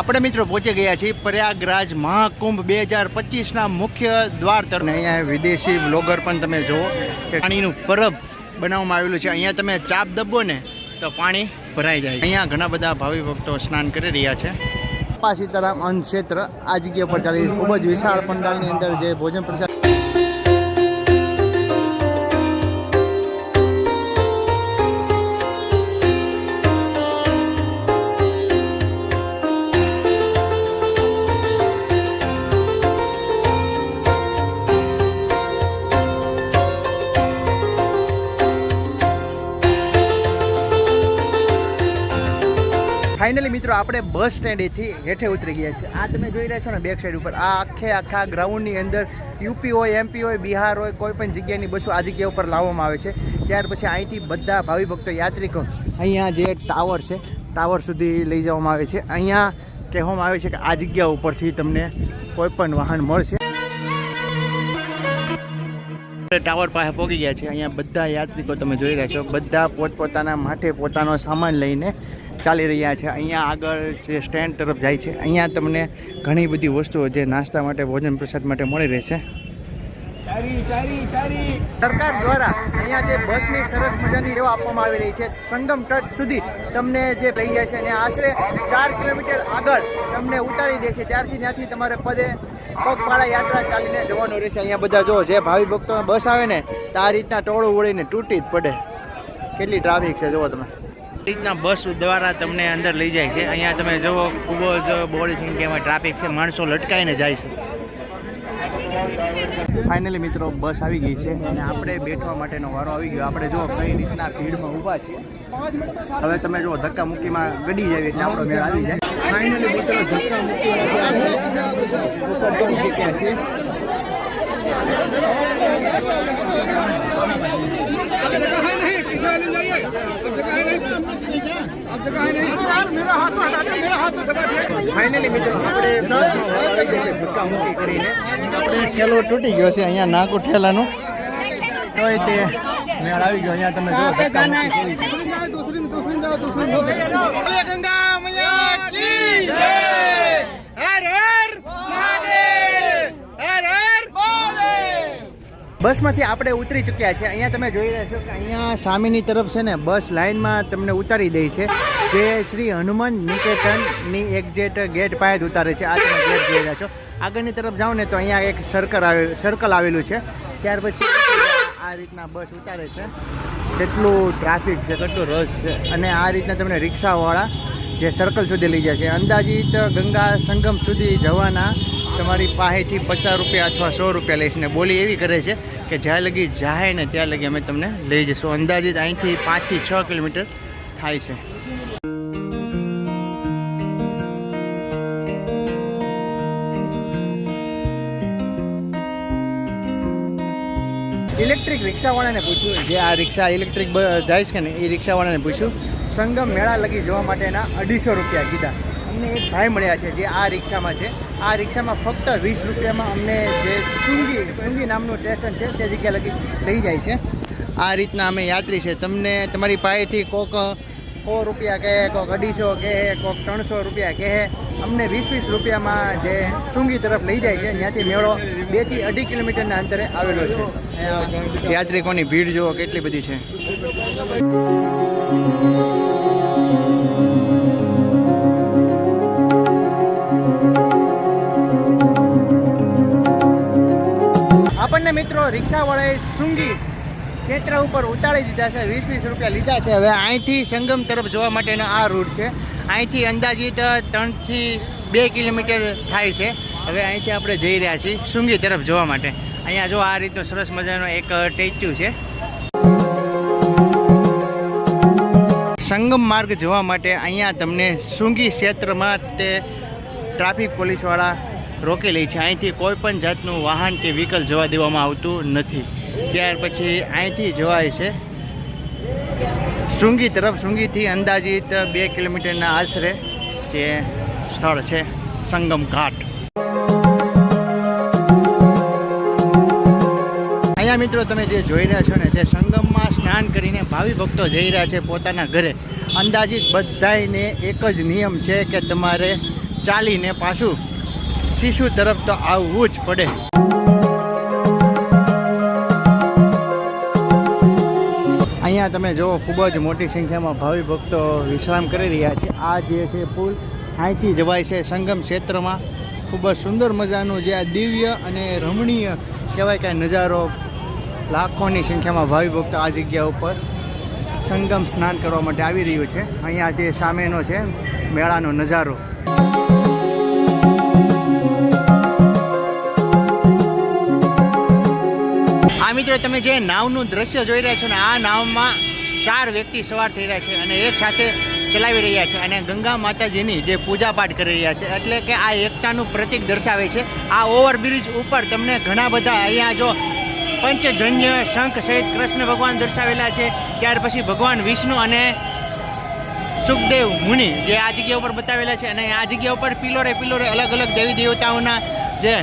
આપણે મિત્રો પહોંચી ગયા છીએ પ્રયાગરાજ મહાકુંભ બે હજાર પચીસના મુખ્ય દ્વાર તરફ. અહીંયા વિદેશી બ્લોગર પણ તમે જુઓ કે પાણીનું પરબ બનાવવામાં આવેલું છે. અહીંયા તમે ચાપ દબો ને તો પાણી ભરાઈ જાય અહીંયા ઘણા બધા ભાવિ ભક્તો સ્નાન કરી રહ્યા છે. પા સીતારામ અન્ન ક્ષેત્ર આ જગ્યા પર ચાલી ખૂબ જ વિશાળ પંડાલની અંદર જે ભોજન પ્રસાદ ફાઇનલી મિત્રો, આપણે બસ સ્ટેન્ડેથી હેઠે ઉતરી ગયા છે આ તમે જોઈ રહ્યા છો ને બેક સાઈડ ઉપર. આ આખે આખા ગ્રાઉન્ડની અંદર યુપી હોય એમપી હોય, બિહાર હોય, કોઈ પણ જગ્યાની બસો આ જગ્યા ઉપર લાવવામાં આવે છે. ત્યાર પછી અહીંથી બધા ભાવિ ભક્તો, યાત્રિકો અહીંયા જે ટાવર છે ટાવર સુધી લઈ જવામાં આવે છે. અહીંયા કહેવામાં આવે છે કે આ જગ્યા ઉપરથી તમને કોઈ પણ વાહન મળશે. ટાવર પાસે પહોંચી ગયા છે. અહીંયા બધા યાત્રિકો તમે જોઈ રહ્યા છો. બધા પોતપોતાના માથે પોતાનો સામાન લઈને ચાલી રહ્યા છે. અહીંયા આગળ જે સ્ટેન્ડ તરફ જાય છે, અહીંયા તમને ઘણી બધી વસ્તુઓ જે નાસ્તા માટે, ભોજન પ્રસાદ માટે મળી રહેશે સરકાર દ્વારા અહીંયા જે બસની સરસ મજાની સેવા આપવામાં આવી રહી છે. સંગમ તટ સુધી તમને જે લઈ જાય છે અને આશરે ચાર કિલોમીટર આગળ તમને ઉતારી દે છે. ત્યારથી ત્યાંથી તમારે પદે પગપાળા યાત્રા ચાલીને જવાનું રહેશે. અહીંયા બધા જો જે ભાવિ ભક્તો બસ આવે ને, તો આ રીતના ટોળું વળીને તૂટી જ પડે. કેટલી ટ્રાફિક છે, જુઓ તમે. રીતના બસ દ્વારા તમને અંદર લઈ જાય છે. અહીંયા તમે જુઓ ખૂબ જ બોડી સંખ્યામાં ટ્રાફિક છે. માણસો લટકાઈને જાય છે. ફાઇનલી મિત્રો બસ આવી ગઈ છે અને આપણે બેઠવા માટેનો વારો આવી ગયો. આપણે જો કઈ રીતના ભીડમાં ઊભા છીએ. હવે તમે જો ધક્કા મુક્કીમાં ગડી જાય એટલે આપણો મેળ આવી જાય. ફાઇનલી મિત્રો ધક્કા મુક્કી ચૂક્યા છીએ ફાઇનલી મિત્રો આપણે ધક્કા મૂકી કરીને આપણે ઠેલો તૂટી ગયો છે અહીંયા નાકું ઠેલાનું તોય તે મેળ આવી ગયો અહીંયા તમે જો ધક્કા મૂકી કરી છે. બસમાંથી આપણે ઉતરી ચૂક્યા છે. અહીંયા તમે જોઈ રહ્યા છો કે અહીંયા સામેની તરફ છે ને, બસ લાઇનમાં તમને ઉતારી દે છે જે શ્રી હનુમાન નિકેતનની એક્ઝેટ ગેટ પાસે જ ઉતારે છે. આ તમે ગેટ જોઈ રહ્યા છો. આગળની તરફ જાઓ ને તો અહીંયા એક સર્કલ આવે સર્કલ આવેલું છે. ત્યાર પછી આ રીતના બસ ઉતારે છે. કેટલું ટ્રાફિક છે કેટલું રસ છે. અને આ રીતના તમને રિક્ષાવાળા જે સર્કલ સુધી લઈ જાય છે. અંદાજિત ગંગા સંગમ સુધી જવાના તમારી પાસેથી પચાસ રૂપિયા અથવા સો રૂપિયા લઈશ ને બોલી એવી કરે છે કે જ્યાં લગી જાય ને ત્યાં લગી અમે તમને લઈ જઈશું. અંદાજિત અહીંથી પાંચથી છ કિલોમીટર થાય છે. ઇલેક્ટ્રિક રિક્ષાવાળાને પૂછ્યું જે આ રિક્ષા ઇલેક્ટ્રિક જાય છે ને એ રિક્ષાવાળાને પૂછ્યું સંગમ મેળા લગી જવા માટેના અઢીસો રૂપિયા કીધા. અમને એક ભાઈ મળ્યા છે જે આ રિક્ષામાં છે. આ રિક્ષામાં ફક્ત વીસ રૂપિયામાં અમને જે સુંગી સુંગી નામનું સ્ટેશન છે, તે જગ્યા લગી લઈ જાય છે. આ રીતના અમે યાત્રી છે. તમને તમારી પાસેથી કોક સો રૂપિયા કહે, કોક અઢીસો કહે, કોક ત્રણસો રૂપિયા કહે, અમને વીસ વીસ રૂપિયામાં જે સુંગી તરફ લઈ જાય છે. ત્યાંથી મેળો બેથી અઢી કિલોમીટરના અંતરે આવેલો છે. યાત્રિકોની ભીડ જુઓ, કેટલી બધી છે. આપણને મિત્રો રિક્ષાવાળાએ સુંગી ક્ષેત્ર ઉપર ઉતારી દીધા છે. વીસ વીસ રૂપિયા લીધા છે. હવે અહીંથી સંગમ તરફ જવા માટેનો આ રૂટ છે. અહીંથી અંદાજિત ત્રણથી બે કિલોમીટર થાય છે. હવે અહીંથી આપણે જઈ રહ્યા છીએ સુંગી તરફ જવા માટે. અહીંયા જો આ રીતનો સરસ મજાનો એક ટેચ્યુ છે. સંગમ માર્ગ જોવા માટે અહીંયા તમને સુંગી ક્ષેત્રમાં તે ટ્રાફિક પોલીસવાળા રોકી લે છે. અહીંથી કોઈ પણ જાતનું વાહન કે વ્હીકલ જવા દેવામાં આવતું નથી. ત્યાર પછી અહીંથી જવાય છે. શૃંગી તરફ, શૃંગીથી અંદાજિત બે કિલોમીટરના આશરે જે સ્થળ છે, સંગમ ઘાટ. અહીંયા મિત્રો તમે જે જોઈ રહ્યા છો ને તે સંગમમાં સ્નાન કરીને ભાવિ ભક્તો જઈ રહ્યા છે પોતાના ઘરે. અંદાજિત બધાયને એક જ નિયમ છે કે તમારે ચાલીને પાછું શિશુ તરફ તો આવવું જ પડે. અહીંયા તમે જુઓ, ખૂબ જ મોટી સંખ્યામાં ભાવિ ભક્તો વિશ્રામ કરી રહ્યા છે. આ જે છે પુલ, અહીંથી જવાય છે સંગમ ક્ષેત્રમાં. ખૂબ જ સુંદર મજાનું જે આ દિવ્ય અને રમણીય કહેવાય કે નજારો લાખોની સંખ્યામાં ભાવિ ભક્તો આ જગ્યા ઉપર સંગમ સ્નાન કરવા માટે આવી રહ્યું છે. અહીંયા જે સામેનો છે, મેળાનો નજારો. મિત્રો, તમે જે નાવનું દ્રશ્ય જોઈ રહ્યા છો ને, આ નાવમાં ચાર વ્યક્તિ સવાર થઈ રહ્યા છે અને એક સાથે ચલાવી રહ્યા છે અને ગંગા માતાજીની જે પૂજાપાઠ કરી રહ્યા છે, એટલે કે આ એકતાનું પ્રતીક દર્શાવે છે. આ ઓવરબ્રિજ ઉપર તમને ઘણા બધા અહીંયા જો પંચજન્ય શંખ સહિત કૃષ્ણ ભગવાન દર્શાવેલા છે. ત્યાર પછી ભગવાન વિષ્ણુ અને સુખદેવ મુનિ જે આ જગ્યા ઉપર બતાવેલા છે અને આ જગ્યા ઉપર પિલોરે પિલોરે અલગ અલગ દેવી દેવતાઓના જે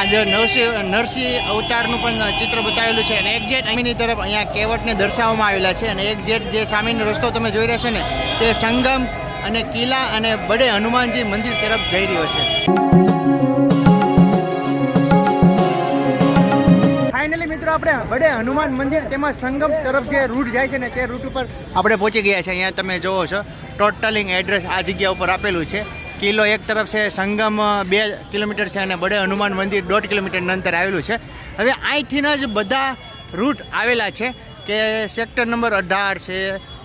આ જે નરસિંહ નરસિંહ અવતારનું પણ ચિત્ર બતાવેલું છે. અને એક જેટ અહીંની તરફ અહીંયા કેવટને દર્શાવવામાં આવેલા છે. અને એક જેટ જે સામેનો રસ્તો તમે જોઈ રહ્યા છો ને, તે સંગમ અને કિલ્લા અને બડે હનુમાનજી મંદિર તરફ જઈ રહ્યો છે. ફાઇનલી મિત્રો, આપણે બડે હનુમાન મંદિર તેમાં સંગમ તરફ જે રૂટ જાય છે ને, તે રૂટ ઉપર આપણે પહોંચી ગયા છે. અહીંયા તમે જોવો છો ટોટલિંગ એડ્રેસ આ જગ્યા ઉપર આપેલું છે. કિલ્લો એક તરફ છે, સંગમ બે કિલોમીટર છે અને બડે હનુમાન મંદિર દોઢ કિલોમીટરના અંતર આવેલું છે. હવે અહીંથી જ બધા રૂટ આવેલા છે કે સેક્ટર નંબર અઢાર છે,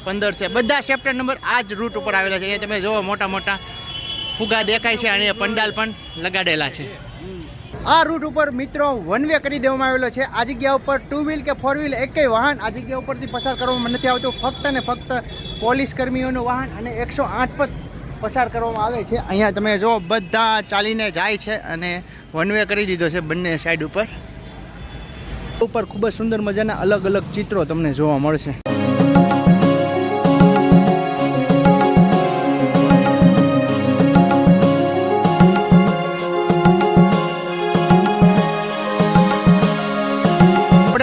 પંદર છે, બધા સેક્ટર નંબર આ જ રૂટ ઉપર આવેલા છે. અહીંયા તમે જુઓ મોટા મોટા ફુગા દેખાય છે અને પંડાલ પણ લગાડેલા છે. આ રૂટ ઉપર મિત્રો વન વે કરી દેવામાં આવેલો છે. આ જગ્યા ઉપર ટુ વ્હીલ કે ફોર વ્હીલ એકેય વાહન આ જગ્યા ઉપરથી પસાર કરવામાં નથી આવતું. ફક્ત ને ફક્ત પોલીસ કર્મીઓનું વાહન અને એકસો આઠ પર પસાર કરવામાં આવે છે. અહીંયા તમે જો બધા ચાલીને જાય છે અને વન વે કરી દીધો છે બંને સાઈડ ઉપર. ઉપર ખૂબ જ સુંદર મજાના અલગ અલગ ચિત્રો તમને જોવા મળશે.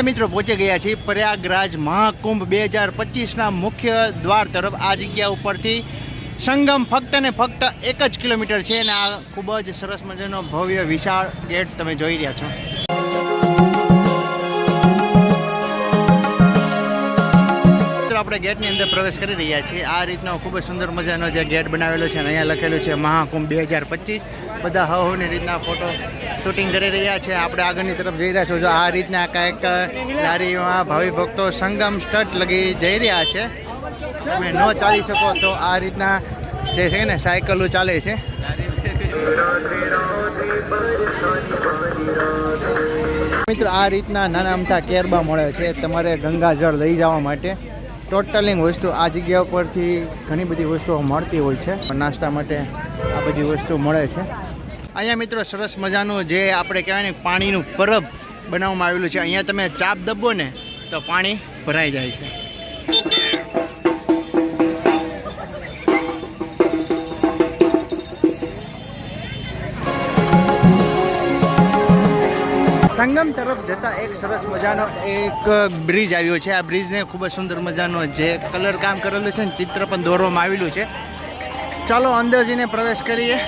મિત્રો પહોંચી ગયા છીએ પ્રયાગરાજ મહાકુંભ બે હજાર પચીસના મુખ્ય દ્વાર તરફ. આ જગ્યા ઉપરથી સંગમ ફક્ત ને ફક્ત એક જ કિલોમીટર છે અને આ ખૂબ જ સરસ મજાનો ભવ્ય વિશાળ ગેટ તમે જોઈ રહ્યા છો. આપણે ગેટની અંદર પ્રવેશ કરી રહ્યા છીએ. આ રીતનો ખૂબ જ સુંદર મજાનો જે ગેટ બનાવેલો છે અને અહીંયા લખેલું છે મહાકુંભ બે હજાર પચીસ. બધા હવની રીતના ફોટો શૂટિંગ કરી રહ્યા છે. આપણે આગળની તરફ જઈ રહ્યા છો. જો આ રીતના કાંઈક લારીમાં ભાવિ ભક્તો સંગમ સ્ટટ લગી જઈ રહ્યા છે. તમે ન ચાલી શકો તો આ રીતના જે છે ને સાયકલો ચાલે છે. મિત્રો, આ રીતના નાના અમથા કેરબા મળે છે. તમારે ગંગાજળ લઈ જવા માટે. ટોટલિંગ વસ્તુ આ જગ્યા ઉપરથી ઘણી બધી વસ્તુઓ મળતી હોય છે. નાસ્તા માટે આ બધી વસ્તુ મળે છે. અહીંયા મિત્રો, સરસ મજાનું જે આપણે કહેવાય ને પાણીનું પરબ બનાવવામાં આવેલું છે. અહીંયા તમે ચાપ દબો ને, તો પાણી ભરાઈ જાય છે. સંગમ તરફ જતા એક સરસ મજાનો એક બ્રિજ આવ્યો છે. આ બ્રિજને ખૂબ જ સુંદર મજાનો જે કલર કામ કરેલું છે ને ચિત્ર પણ દોરવામાં આવેલું છે. ચાલો અંદર જઈને પ્રવેશ કરીએ.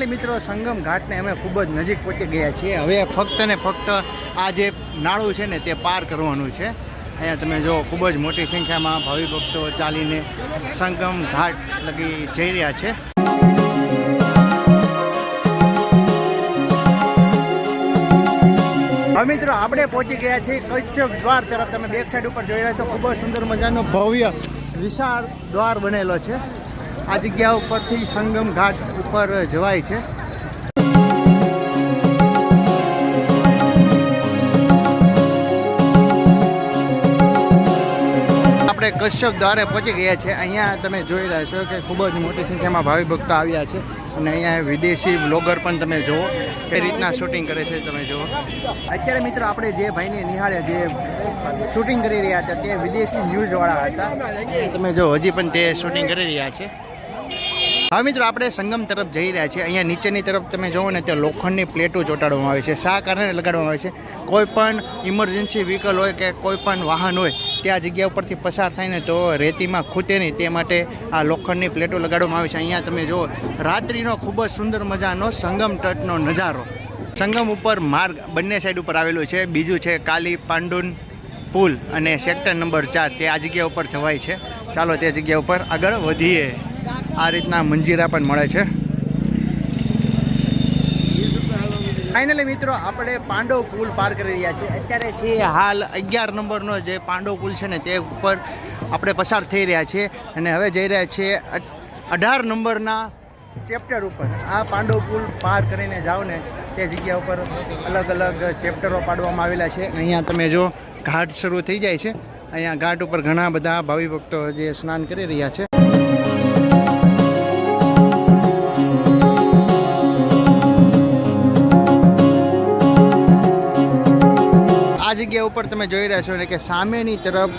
ફાઇનલી મિત્રો, સંગમ ઘાટને અમે ખૂબ જ નજીક પહોંચી ગયા છીએ. હવે ફક્ત ને ફક્ત આ જે નાળું છે ને, તે પાર કરવાનું છે. અહીંયા તમે જો ખૂબ જ મોટી સંખ્યામાં ભાવિ ભક્તો ચાલીને સંગમ ઘાટ લગી જઈ રહ્યા છે. મિત્રો, આપણે પહોંચી ગયા છીએ કશ્યપ દ્વાર તરફ. તમે બેક સાઈડ ઉપર જોઈ રહ્યા છો. ખૂબ જ સુંદર મજાનો ભવ્ય વિશાળ દ્વાર બનેલો છે. આ જગ્યા ઉપરથી સંગમ ઘાટ ઉપર જવાય છે. આપણે કશ્યપ દ્વારે પહોંચી ગયા છે. અહીંયા તમે જોઈ રહ્યા છો કે ખૂબ જ મોટી સંખ્યામાં ભાવિ ભક્તો આવ્યા છે અને અહીંયા વિદેશી બ્લોગર પણ તમે જુઓ. એ રીતના શૂટિંગ કરે છે તમે જુઓ. અત્યારે મિત્રો આપણે જે ભાઈને નિહાળે જે શૂટિંગ કરી રહ્યા હતા, તે વિદેશી ન્યૂઝવાળા હતા. તમે જો હજી પણ તે શૂટિંગ કરી રહ્યા છે. હવે મિત્રો, આપણે સંગમ તરફ જઈ રહ્યા છીએ. અહીંયા નીચેની તરફ તમે જુઓ ને, ત્યાં લોખંડની પ્લેટો ચોંટાડવામાં આવે છે. શા કારણે લગાડવામાં આવે છે? કોઈ પણ ઇમરજન્સી વ્હીકલ હોય કે કોઈ પણ વાહન હોય તે આ જગ્યા ઉપરથી પસાર થાય ને તો રેતીમાં ખૂટે નહીં. તે માટે આ લોખંડની પ્લેટો લગાડવામાં આવે છે. અહીંયા તમે જુઓ, રાત્રિનો ખૂબ જ સુંદર મજાનો સંગમ તટનો નજારો. સંગમ ઉપર માર્ગ બંને સાઈડ ઉપર આવેલું છે. બીજું છે કાલી પાંડુન પુલ અને સેક્ટર નંબર ચાર. તે આ જગ્યા ઉપર જવાય છે. ચાલો તે જગ્યા ઉપર આગળ વધીએ. આ રીતના મંજીરા પણ મળે છે. ફાઇનલી મિત્રો, આપણે પાંડવ પુલ પાર કરી રહ્યા છીએ. અત્યારે છે હાલ અગિયાર નંબરનો જે પાંડવ પુલ છે ને, તે ઉપર આપણે પસાર થઈ રહ્યા છીએ. અને હવે જઈ રહ્યા છીએ અઢાર નંબરના ચેપ્ટર ઉપર. આ પાંડવ પુલ પાર કરીને જાઓ ને, તે જગ્યા ઉપર અલગ અલગ ચેપ્ટરો પાડવામાં આવેલા છે. અહીંયા તમે જો ઘાટ શરૂ થઈ જાય છે. અહીંયા ઘાટ ઉપર ઘણા બધા ભાવિ ભક્તો જે સ્નાન કરી રહ્યા છે. ઉપર તમે જોઈ રહ્યા છો ને કે સામેની તરફ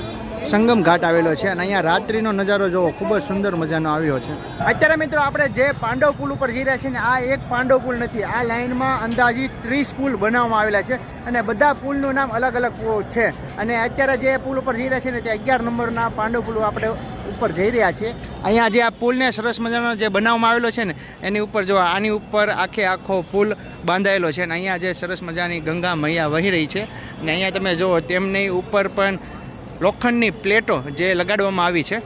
સંગમ ઘાટ આવેલો છે અને અહીંયા રાત્રિનો નજારો જોવો ખૂબ જ સુંદર મજાનો આવ્યો છે. અત્યારે મિત્રો આપણે જે પાંડવ પુલ ઉપર જઈ રહ્યા છીએ ને આ એક પાંડવ પુલ નથી, આ લાઇનમાં અંદાજિત ત્રીસ પુલ બનાવવામાં આવેલા છે અને બધા પુલનું નામ અલગ અલગ છે. અને અત્યારે જે પુલ ઉપર જઈ રહ્યા છે ને તે અગિયાર નંબરના પાંડવ પુલ આપણે ઉપર જઈ રહ્યા છીએ અહીંયા જે આ પુલને સરસ મજાનો જે બનાવવામાં આવેલો છે ને, એની ઉપર જો આની ઉપર આખે આખો પુલ બાંધાયેલો છે અને અહીંયા જે સરસ મજાની ગંગા મૈયા વહી રહી છે. ને અહીંયા તમે જુઓ તેમની ઉપર પણ લોખંડની પ્લેટો જે લગાડવામાં આવી છે.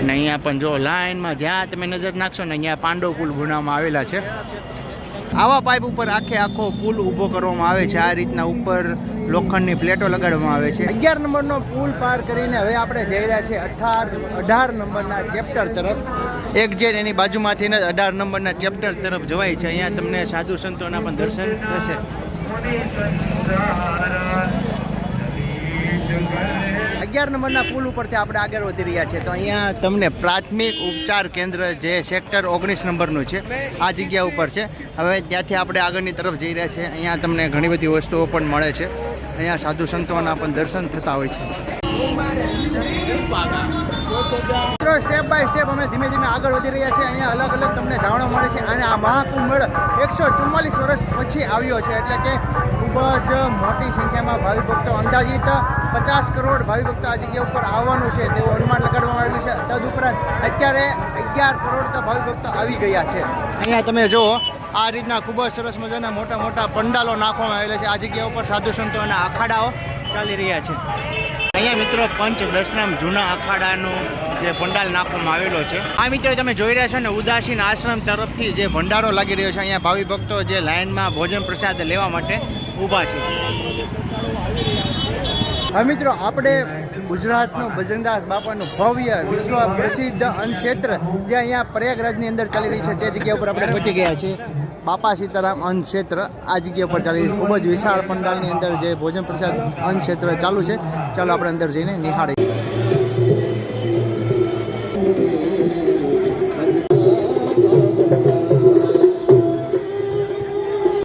અને અહીંયા પણ જો લાઇનમાં જ્યાં તમે નજર નાખશો ને, અહીંયા પાંડવ પુલ બનાવવામાં આવેલા છે. આવા પાઇપ ઉપર આખે આખો પુલ ઊભો કરવામાં આવે છે. આ રીતના ઉપર લોખંડની પ્લેટો લગાડવામાં આવે છે. અગિયાર નંબરનો પુલ પાર કરીને હવે આપણે જઈ રહ્યા છીએ અઢાર અઢાર નંબરના ચેપ્ટર તરફ. એક જે એની બાજુમાંથી અઢાર નંબરના ચેપ્ટર તરફ જવાય છે. અહીંયા તમને સાધુ સંતોના પણ દર્શન થશે. અગિયાર નંબરના પુલ ઉપરથી આપણે આગળ વધી રહ્યા છીએ. તો અહીંયા તમને પ્રાથમિક ઉપચાર કેન્દ્ર જે સેક્ટર ઓગણીસ નંબરનું છે, આ જગ્યા ઉપર છે. હવે ત્યાંથી આપણે આગળની તરફ જઈ રહ્યા છીએ. અહીંયા તમને ઘણી બધી વસ્તુઓ પણ મળે છે. અહીંયા સાધુ સંતોના પણ દર્શન થતા હોય છે. સ્ટેપ બાય સ્ટેપ અમે ધીમે ધીમે આગળ વધી રહ્યા છીએ. અહીંયા અલગ અલગ તમને જાણવા મળે છે. અને આ મહાકુંભ મેળો એકસો ચુમ્માલીસ વર્ષ પછી આવ્યો છે. એટલે કે ખૂબ જ મોટી સંખ્યામાં ભાવિ ભક્તો અંદાજિત પચાસ કરોડ ભાવિ આ જગ્યા ઉપર આવવાનું છે તેવું અનુમાન લગાડવામાં આવેલું છે. તદુપરાંત અત્યારે અગિયાર કરોડ તો ભક્તો આવી ગયા છે. અહીંયા તમે જુઓ, આ રીતના ખૂબ જ સરસ મજાના મોટા મોટા પંડાલો નાખવામાં આવેલા છે. આ જગ્યા ઉપર સાધુ સંતો અને અખાડાઓ ચાલી રહ્યા છે. અહીંયા મિત્રો પંચ દશનામ જૂના અખાડાનું જે ભંડાર નાખવામાં આવેલો છે. આ મિત્રો તમે જોઈ રહ્યા છો ને, ઉદાસીન આશ્રમ તરફથી જે ભંડારો લાગી રહ્યો છે અહીંયા ભાવિ જે લાઇનમાં ભોજન પ્રસાદ લેવા માટે ઊભા છે. હા, મિત્રો, આપણે ગુજરાતનું બજરંગદાસ બાપાનું ભવ્ય વિશ્વ પ્રસિદ્ધ અન્નક્ષેત્ર જે અહીંયા પ્રયાગરાજની અંદર ચાલી રહી છે, તે જગ્યા ઉપર આપણે પહોંચી ગયા છીએ. બાપા સીતારામ અન્નક્ષેત્ર આ જગ્યા ઉપર ચાલી ખૂબ જ વિશાળ પંડાલની અંદર જે ભોજન પ્રસાદ અન્નક્ષેત્ર ચાલુ છે. ચાલો આપણે અંદર જઈને નિહાળીએ